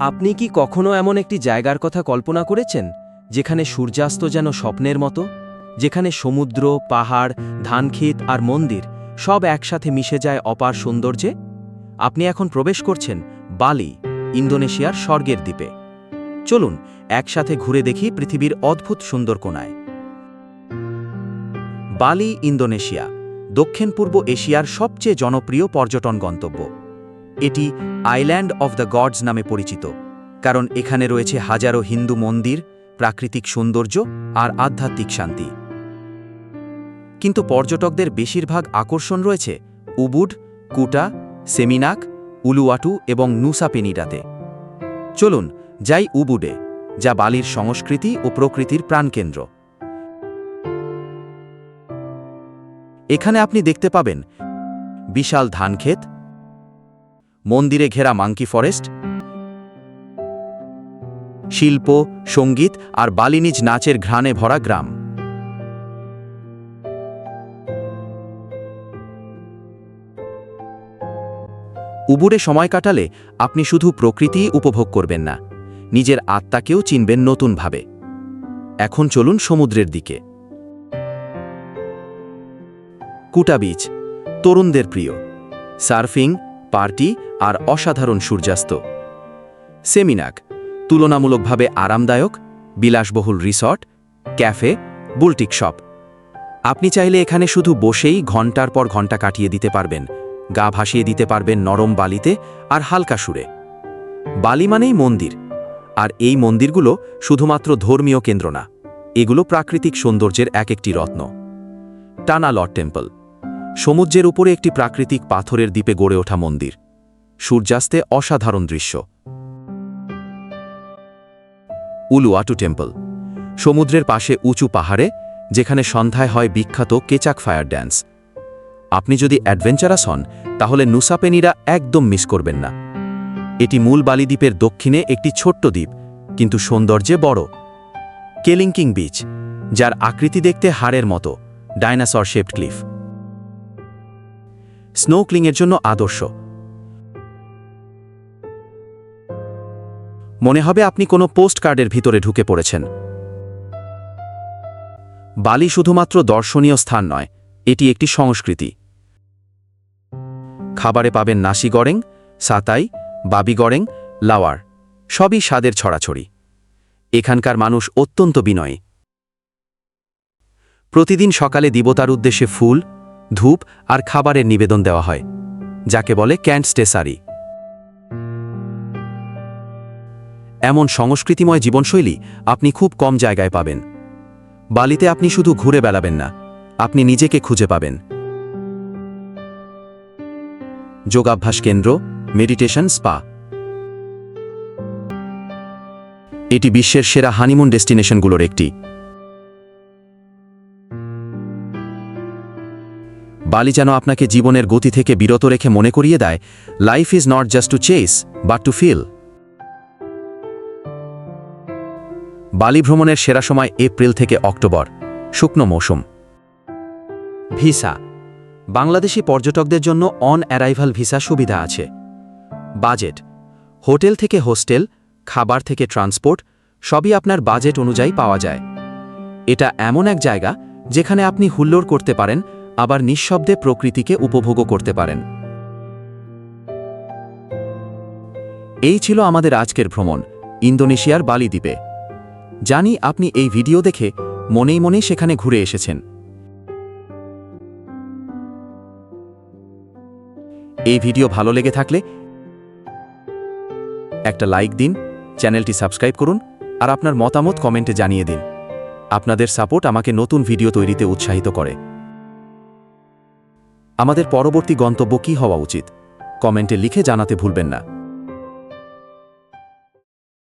আপনি কি কখনো এমন একটি জায়গার কথা কল্পনা করেছেন, যেখানে সূর্যাস্ত যেন স্বপ্নের মতো? যেখানে সমুদ্র, পাহাড়, ধানক্ষেত আর মন্দির সব একসাথে মিশে যায় অপার সৌন্দর্যে? আপনি এখন প্রবেশ করছেন বালি, ইন্দোনেশিয়ার স্বর্গের দ্বীপে। চলুন, একসাথে ঘুরে দেখি পৃথিবীর অদ্ভুত সুন্দর কোনায় বালি, ইন্দোনেশিয়া দক্ষিণ পূর্ব এশিয়ার সবচেয়ে জনপ্রিয় পর্যটন গন্তব্য। এটি আইল্যান্ড অফ দ্য গডস নামে পরিচিত, কারণ এখানে রয়েছে হাজারো হিন্দু মন্দির, প্রাকৃতিক সৌন্দর্য আর আধ্যাত্মিক শান্তি। কিন্তু পর্যটকদের বেশিরভাগ আকর্ষণ রয়েছে উবুড, কুটা, সেমিনাক উলুয়াটু এবং নুসাপেনিডাতে। চলুন যাই উবুডে, যা বালির সংস্কৃতি ও প্রকৃতির প্রাণকেন্দ্র। এখানে আপনি দেখতে পাবেন বিশাল ধানক্ষেত মন্দিরে ঘেরা মাঙ্কি ফরেস্ট, শিল্প, সংগীত আর বালিনিজ নাচের ঘ্রাণে ভরা গ্রাম। উবুরে সময় কাটালে আপনি শুধু প্রকৃতিই উপভোগ করবেন না, নিজের আত্মাকেও চিনবেন নতুনভাবে। এখন চলুন সমুদ্রের দিকে। কুটা বিচ, তরুণদের প্রিয়। সার্ফিং পার্টি আর অসাধারণ সূর্যাস্ত। সেমিনাক, তুলনামূলকভাবে আরামদায়ক, বিলাসবহুল রিসর্ট, ক্যাফে, বুলটিক শপ। আপনি চাইলে এখানে শুধু বসেই ঘণ্টার পর ঘণ্টা কাটিয়ে দিতে পারবেন, গা ভাসিয়ে দিতে পারবেন নরম বালিতে আর হালকা সুরে। বালি মানেই মন্দির, আর এই মন্দিরগুলো শুধুমাত্র ধর্মীয় কেন্দ্র না, এগুলো প্রাকৃতিক সৌন্দর্যের এক একটি রত্ন। টানা লর্ড টেম্পল সমুদ্রের উপরে একটি প্রাকৃতিক পাথরের দ্বীপে গড়ে ওঠা মন্দির। সূর্যাস্তে অসাধারণ দৃশ্য। উলুয়াটু টেম্পল। সমুদ্রের পাশে উঁচু পাহাড়ে, যেখানে সন্ধ্যায় হয় বিখ্যাত কেচাক ফায়ার ড্যান্স। আপনি যদি অ্যাডভেঞ্চারাস হন, তাহলে নুসাপেনিরা একদম মিস করবেন না। এটি মূল বালিদ্বীপের দক্ষিণে একটি ছোট্ট দ্বীপ, কিন্তু সৌন্দর্যে বড়। কেলিংকিং বিচ, যার আকৃতি দেখতে হাড়ের মতো ডাইনাসর শেপড ক্লিফ। স্নোক্লিংয়ের জন্য আদর্শ। মনে হবে আপনি কোনো পোস্ট কার্ডের ভিতরে ঢুকে পড়েছেন। বালি শুধুমাত্র দর্শনীয় স্থান নয়, এটি একটি সংস্কৃতি। খাবারে পাবেন নাসি গড়েং, সাতাই, বাবি গড়েং, লাওয়ার, সবই স্বাদের ছড়াছড়ি। এখানকার মানুষ অত্যন্ত বিনয়ী। প্রতিদিন সকালে দেবতার উদ্দেশ্যে ফুল ধূপ আর খাবারের নিবেদন দেওয়া হয়, যাকে বলে ক্যান্ট স্টেসারি এমন সংস্কৃতিময় জীবনশৈলী আপনি খুব কম জায়গায় পাবেন। বালিতে আপনি শুধু ঘুরে বেড়াবেন না, আপনি নিজেকে খুঁজে পাবেন। যোগাভ্যাস কেন্দ্র, মেডিটেশন, স্পা। এটি বিশ্বের সেরা হানিমুন ডেস্টিনেশনগুলোর একটি। বালি যেন আপনাকে জীবনের গতি থেকে বিরত রেখে মনে করিয়ে দেয় life is not just to chase but to feel Bali ভ্রমণের সেরা সময় এপ্রিল থেকে অক্টোবর, শুকনো মৌসুম। ভিসা। বাংলাদেশি পর্যটকদের জন্য অন অ্যারাইভাল ভিসা সুবিধা আছে। বাজেট। হোটেল থেকে হোস্টেল, খাবার থেকে ট্রান্সপোর্ট, সবই আপনার বাজেট অনুযায়ী পাওয়া যায়। এটা এমন এক জায়গা যেখানে আপনি হুল্লোড় করতে পারেন আবার নিঃশব্দে প্রকৃতিকে উপভোগও করতে পারেন। এই ছিল আমাদের আজকের ভ্রমণ, ইন্দোনেশিয়ার বালি দ্বীপে জানি আপনি এই ভিডিও দেখে মনেই মনেই সেখানে ঘুরে এসেছেন। এই ভিডিও ভালো লেগে থাকলে একটা লাইক দিন, চ্যানেলটি সাবস্ক্রাইব করুন, আর আপনার মতামত কমেন্টে জানিয়ে দিন। আপনাদের সাপোর্ট আমাকে নতুন ভিডিও তৈরিতে উৎসাহিত করে। আমাদের পরবর্তী গন্তব্য কী হওয়া উচিত? কমেন্টে লিখে জানাতে ভুলবেন না।